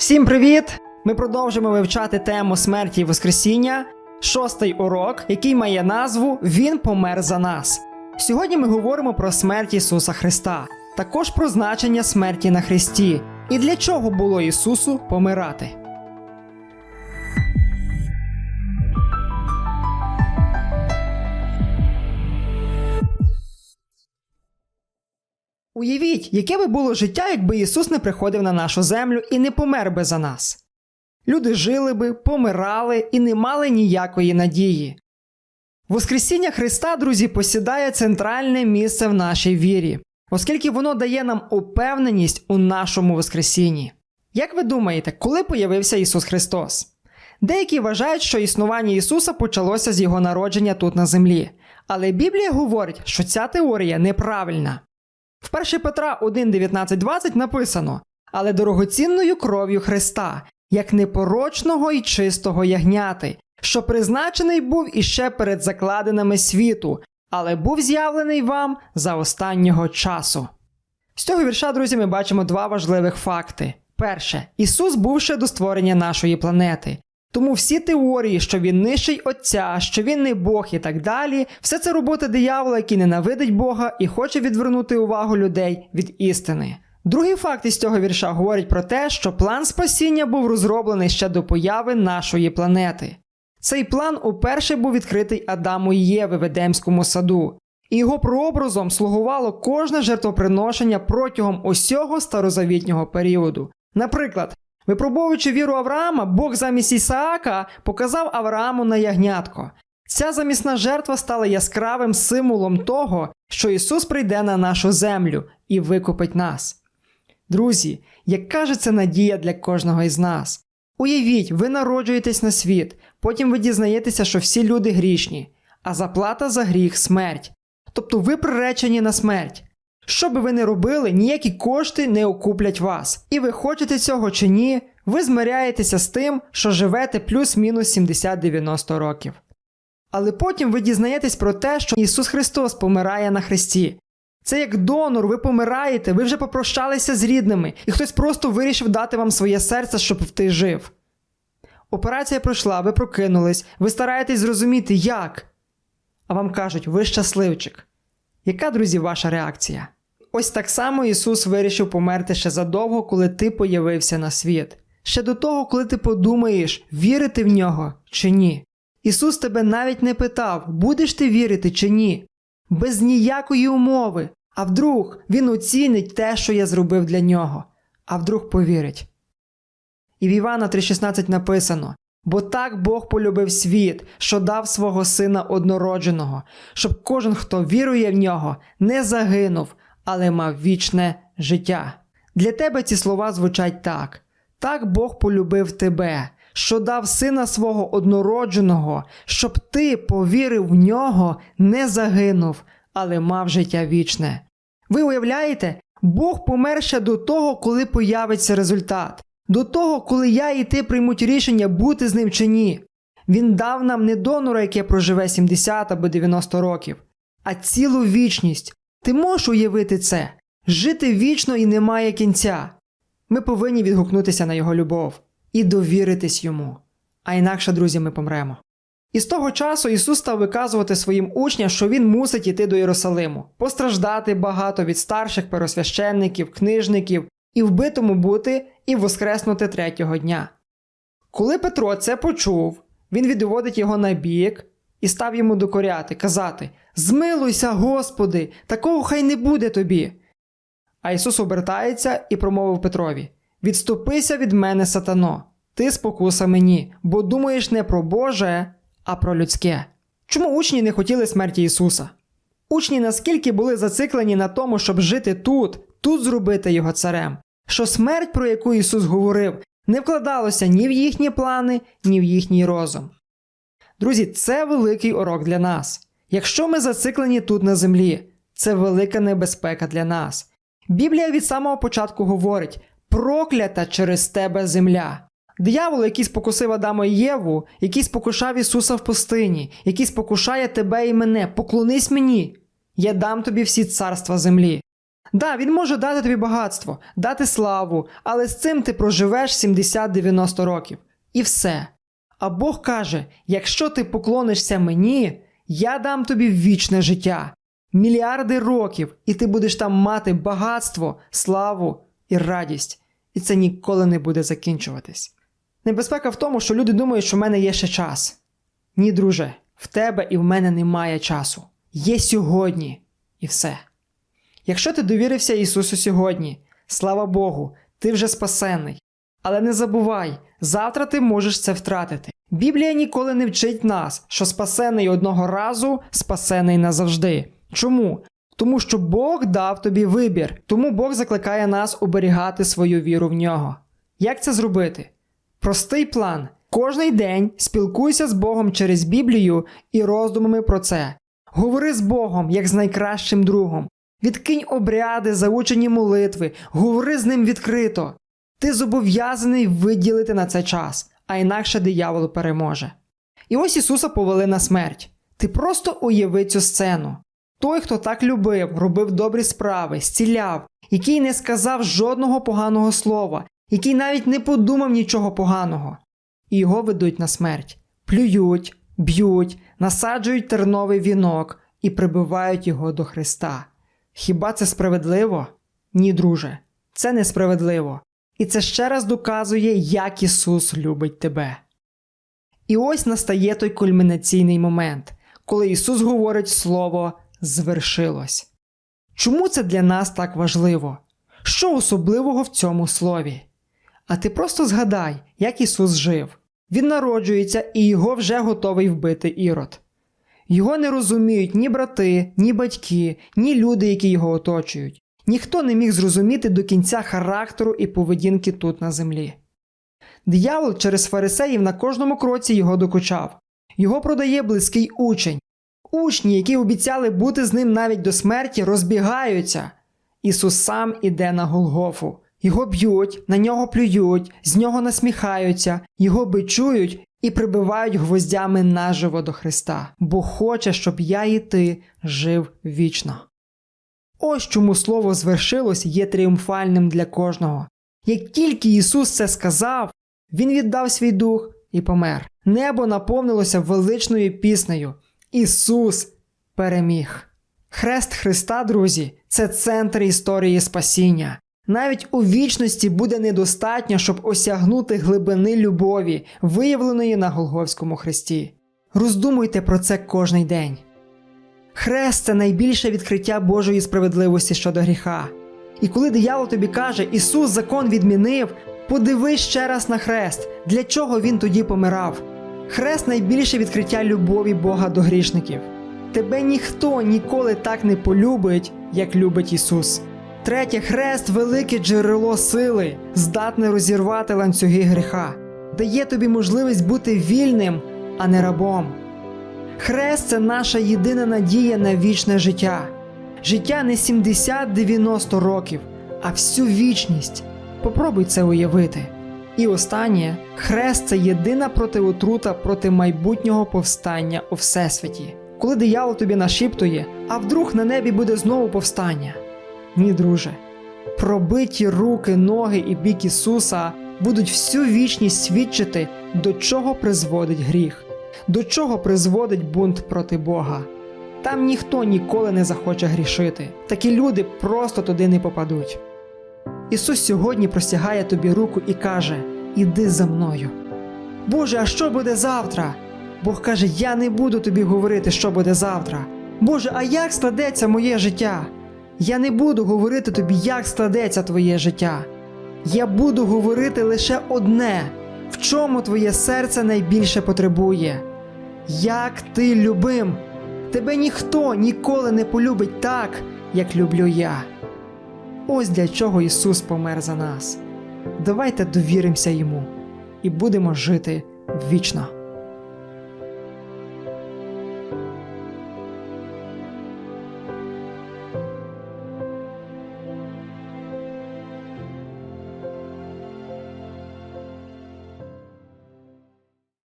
Всім привіт! Ми продовжимо вивчати тему смерті і Воскресіння, шостий урок, який має назву Він помер за нас. Сьогодні ми говоримо про смерть Ісуса Христа, також про значення смерті на Христі і для чого було Ісусу помирати. Уявіть, яке би було життя, якби Ісус не приходив на нашу землю і не помер би за нас. Люди жили би, помирали і не мали ніякої надії. Воскресіння Христа, друзі, посідає центральне місце в нашій вірі, оскільки воно дає нам упевненість у нашому Воскресінні. Як ви думаєте, коли появився Ісус Христос? Деякі вважають, що існування Ісуса почалося з Його народження тут на землі, але Біблія говорить, що ця теорія неправильна. В 1 Петра 1, 19, 20 написано: Але дорогоцінною кров'ю Христа, як непорочного і чистого ягняти, що призначений був іще перед закладинами світу, але був з'явлений вам за останнього часу. З цього вірша, друзі, ми бачимо два важливих факти. Перше, Ісус був ще до створення нашої планети. Тому всі теорії, що він нижчий Отця, що він не Бог і так далі, все це робота диявола, який ненавидить Бога і хоче відвернути увагу людей від істини. Другий факт із цього вірша говорить про те, що план спасіння був розроблений ще до появи нашої планети. Цей план уперше був відкритий Адаму і Єви в Едемському саду, і його прообразом слугувало кожне жертвоприношення протягом усього старозавітнього періоду. Наприклад, Випробовуючи віру Авраама, Бог замість Ісаака показав Аврааму на ягнятко. Ця замісна жертва стала яскравим символом того, що Ісус прийде на нашу землю і викупить нас. Друзі, яка же це надія для кожного із нас? Уявіть, ви народжуєтесь на світ, потім ви дізнаєтеся, що всі люди грішні, а заплата за гріх смерть. Тобто ви приречені на смерть. Що би ви не робили, ніякі кошти не окуплять вас. І ви хочете цього чи ні, ви змиряєтеся з тим, що живете плюс-мінус 70-90 років. Але потім ви дізнаєтесь про те, що Ісус Христос помирає на Христі. Це як донор, ви помираєте, ви вже попрощалися з рідними, і хтось просто вирішив дати вам своє серце, щоб ти жив. Операція пройшла, ви прокинулись, ви стараєтесь зрозуміти, як. А вам кажуть, ви щасливчик. Яка, друзі, ваша реакція? Ось так само Ісус вирішив померти ще задовго, коли ти появився на світ. Ще до того, коли ти подумаєш, вірити в нього чи ні. Ісус тебе навіть не питав, будеш ти вірити чи ні, без ніякої умови. А вдруг Він оцінить те, що я зробив для нього, а вдруг повірить. І в Івана 3,16 написано: Бо так Бог полюбив світ, що дав свого Сина однородженого, щоб кожен, хто вірує в нього, не загинув, але мав вічне життя. Для тебе ці слова звучать так: так Бог полюбив тебе, що дав сина свого однородженого, щоб ти повірив в нього, не загинув, але мав життя вічне. Ви уявляєте, Бог помер ще до того, коли появиться результат, до того, коли я і ти приймуть рішення бути з ним чи ні. Він дав нам не донора, яке проживе 70 або 90 років, а цілу вічність. Ти можеш уявити це? Жити вічно і немає кінця. Ми повинні відгукнутися на його любов і довіритись йому. А інакше, друзі, ми помремо. І з того часу Ісус став виказувати своїм учням, що Він мусить іти до Єрусалиму, постраждати багато від старших первосвященників, книжників, і вбитому бути, і воскреснути третього дня. Коли Петро це почув, він відводить його на бік і став йому докоряти, казати: Змилуйся, Господи, такого хай не буде тобі. А Ісус обертається і промовив Петрові: Відступися від мене, сатано, ти спокуса мені, бо думаєш не про Боже, а про людське. Чому учні не хотіли смерті Ісуса? Учні наскільки були зациклені на тому, щоб жити тут, тут зробити його царем, що смерть, про яку Ісус говорив, не вкладалося ні в їхні плани, ні в їхній розум. Друзі, це великий урок для нас. Якщо ми зациклені тут на землі, це велика небезпека для нас. Біблія від самого початку говорить: проклята через тебе земля. Диявол, який спокусив Адама і Єву, який спокушав Ісуса в пустині, який спокушає тебе і мене, поклонись мені, я дам тобі всі царства землі. Да, він може дати тобі багатство, дати славу, але з цим ти проживеш 70-90 років. І все. А Бог каже: якщо ти поклонишся мені, я дам тобі вічне життя, мільярди років, і ти будеш там мати багатство, славу і радість. І це ніколи не буде закінчуватись. Небезпека в тому, що люди думають, що в мене є ще час. Ні, друже, в тебе і в мене немає часу. Є сьогодні і все. Якщо ти довірився Ісусу сьогодні, слава Богу, ти вже спасенний. Але не забувай, завтра ти можеш це втратити. Біблія ніколи не вчить нас, що спасений одного разу, спасений назавжди. Чому? Тому що Бог дав тобі вибір, тому Бог закликає нас оберігати свою віру в нього. Як це зробити? Простий план. Кожний день спілкуйся з Богом через Біблію і роздумами про це. Говори з Богом як з найкращим другом. Відкинь обряди, заучені молитви, говори з ним відкрито. Ти зобов'язаний виділити на це час, а інакше диявол переможе. І ось Ісуса повели на смерть. Ти просто уяви цю сцену. Той, хто так любив, робив добрі справи, зціляв, який не сказав жодного поганого слова, який навіть не подумав нічого поганого. І його ведуть на смерть, плюють, б'ють, насаджують терновий вінок і прибивають його до Христа. Хіба це справедливо? Ні, друже, це несправедливо. І це ще раз доказує, як Ісус любить тебе. І ось настає той кульмінаційний момент, коли Ісус говорить слово звершилось. Чому це для нас так важливо? Що особливого в цьому слові? А ти просто згадай, як Ісус жив. Він народжується і його вже готовий вбити ірод. Його не розуміють ні брати, ні батьки, ні люди, які його оточують. Ніхто не міг зрозуміти до кінця характеру і поведінки тут на землі. Диявол через фарисеїв на кожному кроці його докучав. Його продає близький учень. Учні, які обіцяли бути з ним навіть до смерті, розбігаються. Ісус сам іде на Голгофу. Його б'ють, на нього плюють, з нього насміхаються, його бичують і прибивають гвоздями наживо до Христа, бо хоче, щоб я і ти жив вічно. Ось чому слово звершилось є тріумфальним для кожного. Як тільки Ісус це сказав, Він віддав свій дух і помер. Небо наповнилося величною піснею. Ісус переміг. Хрест Христа, друзі, це центр історії спасіння. Навіть у вічності буде недостатньо, щоб осягнути глибини любові, виявленої на Голговському хресті. Роздумуйте про це кожний день. Хрест це найбільше відкриття Божої справедливості щодо гріха. І коли диявол тобі каже, Ісус закон відмінив, подивись ще раз на хрест, для чого він тоді помирав. Хрест найбільше відкриття любові Бога до грішників. Тебе ніхто ніколи так не полюбить, як любить Ісус. Третє, хрест велике джерело сили, здатне розірвати ланцюги гріха, дає тобі можливість бути вільним, а не рабом. Хрест це наша єдина надія на вічне життя. Життя не 70-90 років, а всю вічність. Попробуй це уявити. І останнє, хрест це єдина протиотрута проти майбутнього повстання у Всесвіті. Коли диявол тобі нашіптує, а вдруг на небі буде знову повстання. Ні, друже, пробиті руки, ноги і бік Ісуса будуть всю вічність свідчити, до чого призводить гріх, до чого призводить бунт проти Бога. Там ніхто ніколи не захоче грішити, такі люди просто туди не попадуть. Ісус сьогодні простягає тобі руку і каже: Іди за мною. Боже, а що буде завтра? Бог каже: Я не буду тобі говорити, що буде завтра. Боже, а як складеться моє життя? Я не буду говорити тобі, як складеться твоє життя. Я буду говорити лише одне, в чому твоє серце найбільше потребує. Як ти любим, тебе ніхто ніколи не полюбить так, як люблю я. Ось для чого Ісус помер за нас. Давайте довіримося Йому і будемо жити вічно.